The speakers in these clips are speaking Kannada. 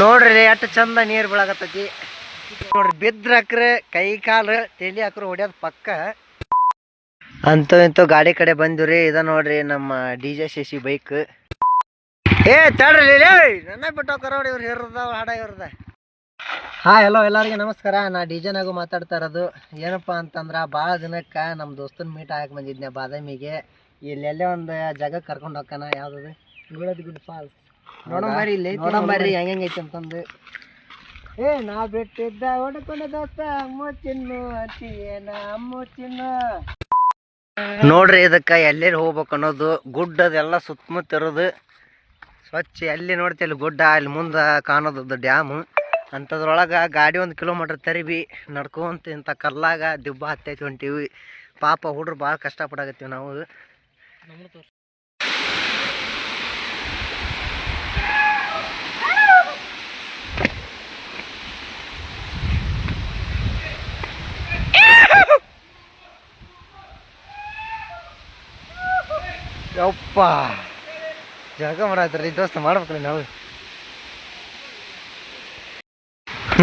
ನೋಡ್ರಿ ಎಷ್ಟು ಚಂದ ನೀರು ಬೀಳಾಕತ್ತೈತಿ. ನೋಡ್ರಿ, ಬಿದ್ರ ಹಾಕ್ರೆ ಕೈ ಕಾಲು, ತೆಲಿ ಹಾಕ್ರೆ ಹೊಡ್ಯೋದು ಪಕ್ಕ. ಅಂತೂ ಇಂತೂ ಗಾಡಿ ಕಡೆ ಬಂದಿವ್ರಿ, ಇದ ನೋಡ್ರಿ ನಮ್ಮ ಡಿ ಜೆ ಶಶಿ ಬೈಕ್. ಏ, ತಡ್ರಿ ನನ್ನ ಬಿಟ್ಟು ಕರೋಡಿ ಇವ್ರು ಹಿರ್ದಾವ, ಹಾಡ ಇವ್ರದ. ಹಾ ಹಲೋ ಎಲ್ಲರಿಗೆ ನಮಸ್ಕಾರ. ನಾ ಡಿ ಜೆನಾಗು ಮಾತಾಡ್ತಾ ಇರೋದು. ಏನಪ್ಪ ಅಂತಂದ್ರ ಭಾಳ ದಿನಕ್ಕೆ ನಮ್ಮ ದೋಸ್ತನ ಮೀಟ್ ಆಗಕ್ಕೆ ಬಂದಿದ್ನೆ ಬಾದಾಮಿಗೆ. ಇಲ್ಲೆಲ್ಲೇ ಒಂದು ಜಾಗ ಕರ್ಕೊಂಡು ಹೋಗ್ತಾನ, ಯಾವುದದು? Good falls. ನೋಡಂಬರಿ ಇಲ್ಲಿ. ಅಂತಂದು ಏ ನಾ ಬಿಟ್ಟಿದ್ದ ಹೊಡ್ಕೊಂಡ ದೋಸ್ತ ಅಮ್ಮ ಚಿನ್ನು ಅಮ್ಮ ಚಿನ್ನು ನೋಡ್ರಿ ಇದಕ್ಕೆ ಎಲ್ಲೆಲ್ಲಿ ಹೋಗ್ಬೇಕು ಅನ್ನೋದು ಗುಡ್ಡ ಅದೆಲ್ಲ ಸುತ್ತಮುತ್ತ ಇರೋದು ಸ್ವಚ್ಛ ಎಲ್ಲಿ ನೋಡ್ತಿ ಅಲ್ಲಿ ಗುಡ್ಡ ಅಲ್ಲಿ ಮುಂದೆ ಕಾಣೋದು ಡ್ಯಾಮ್. ಅಂಥದ್ರೊಳಗೆ ಗಾಡಿ ಒಂದು ಕಿಲೋಮೀಟ್ರ್ ತರಿಬಿ ನಡ್ಕೊಂತ ಇಂಥ ಕಲ್ಲಾಗ ದಿಬ್ಬ ಹತ್ತೈತಿ ಹೊಂಟೀವಿ. ಪಾಪ ಹುಡ್ರು ಭಾಳ ಕಷ್ಟಪಡಾಕತ್ತೀವಿ ನಾವು. ಯಪ್ಪ. ಜಾಗ ಮಾಡತ್ರಿ ದೋಸ್ತ ಮಾಡ್ಬೇಕ್ರಿ ನಾವು.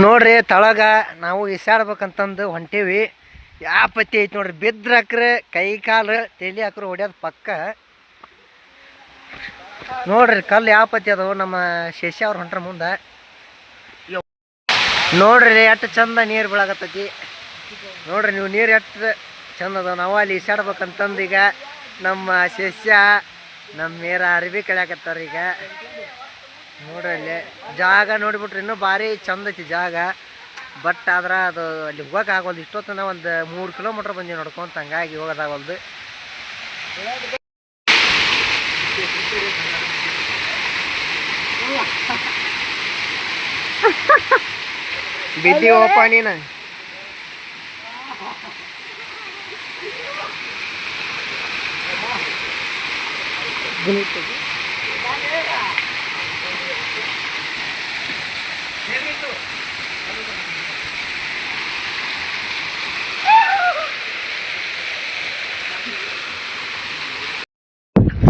ನೋಡ್ರಿ ತಳಗ ನಾವು ಈಸಾಡ್ಬೇಕಂತಂದು ಹೊಂಟೀವಿ. ಯಾಪತ್ತಿ ಐತಿ ನೋಡ್ರಿ, ಬಿದ್ರ ಹಾಕ್ರೆ ಕೈ ಕಾಲು, ತಲಿ ಹಾಕ್ರೆ ಹೊಡ್ಯೋದು ಪಕ್ಕ. ನೋಡ್ರಿ ಕಲ್ಲು ಯಾಪತ್ತಿ ಅದಾವು, ನಮ್ಮ ಶಶಿ ಅವ್ರು ಹೊಂಟ್ರ ಮುಂದೆ. ನೋಡ್ರಿ ಎಷ್ಟು ಚಂದ ನೀರು ಬೀಳಾಕತ್ತೈತಿ. ನೋಡ್ರಿ ನೀವು ನೀರು ಎಷ್ಟು ಚಂದ ಅದಾವ, ನಾವು ಅಲ್ಲಿ ಈಸಾಡ್ಬೇಕಂತಂದು ಈಗ ನಮ್ಮ ಶಿಷ್ಯ ನಮ್ಮ ಮೇರ ಅರಿವಿ ಕಳ್ಯಾಕತ್ತಾರ ಈಗ. ನೋಡ್ರಿ ಅಲ್ಲಿ. ಜಾಗ ನೋಡಿಬಿಟ್ರೆ ಇನ್ನೂ ಭಾರಿ ಚಂದ ಐತಿ ಜಾಗ. ಬಟ್ ಆದ್ರೆ ಅದು ಅಲ್ಲಿ ಹೋಗಕ್ಕೆ ಆಗೋಲ್ದು. ಇಷ್ಟೊತ್ತನ ಒಂದು ಮೂರು ಕಿಲೋಮೀಟ್ರ್ ಬಂದೀವಿ ನೋಡ್ಕೊಂತ ಹಂಗಾಗಿ ಹೋಗೋದಾಗಲ್ದು ಬಿದ್ದಿ ಓಪ ನೀನು.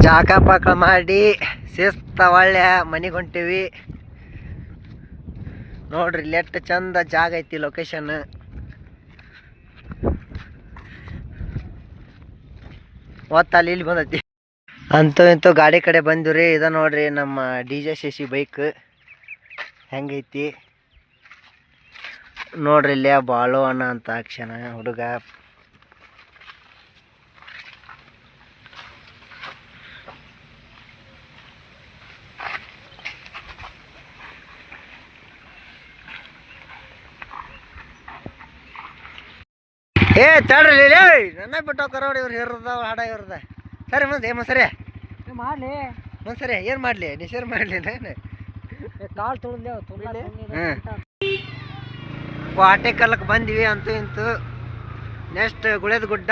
ಜಾಕ ಪಾಕ ಮಾಡಿ ಶಿಸ್ತ ಒಳ್ಳೆ ಮನೆಗೆ ಹೊಂಟೀವಿ. ನೋಡ್ರಿ ಲೆಟ್ ಚಂದ ಜಾಗ ಐತಿ ಲೊಕೇಶನ್ ಒತ್ತ ಅಲ್ಲಿ ಇಲ್ಲಿ ಬಂದೈತಿ. ಅಂತೂ ಇಂತೂ ಗಾಡಿ ಕಡೆ ಬಂದಿವ್ರಿ. ಇದ ನೋಡ್ರಿ ನಮ್ಮ ಡಿ ಜೆ ಶಶಿ ಬೈಕ್ ಹೆಂಗೈತಿ? ನೋಡ್ರಿ ಇಲ್ಲೇ ಬಾಳು ಅಣ್ಣ ಅಂತ ಅಕ್ಷಣ ಹುಡುಗ. ಏ ತಡ್ರಿ ನನ್ನ ಬಿಟ್ಟು ಕರೋಡಿ ಇವ್ರು ಹಿರ್ದಾವ, ಹಾಡ ಇವ್ರದ ಸರಿ ಮುಂದೆ ಏಮ ಸರಿ ಮಾಡ್ಲಿ. ಮುಂದೆ ಸರಿ ಏನು ಮಾಡಲಿ? ನಿಶೇರ್ ಮಾಡಲಿ ನಾನು. ಕಾಲ್ ತುಳಿದೇವ್ ಹ್ಮ್. ಕೋಟೆ ಕಲ್ಲಕ್ಕೆ ಬಂದ್ವಿ ಅಂತೂ ಇಂತು. ನೆಕ್ಸ್ಟ್ ಗುಳೇದ ಗುಡ್ಡ.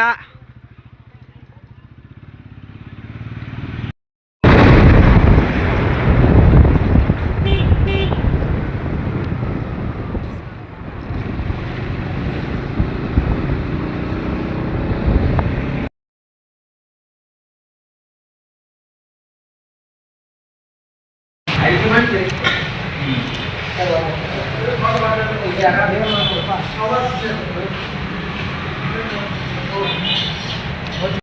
Thank you.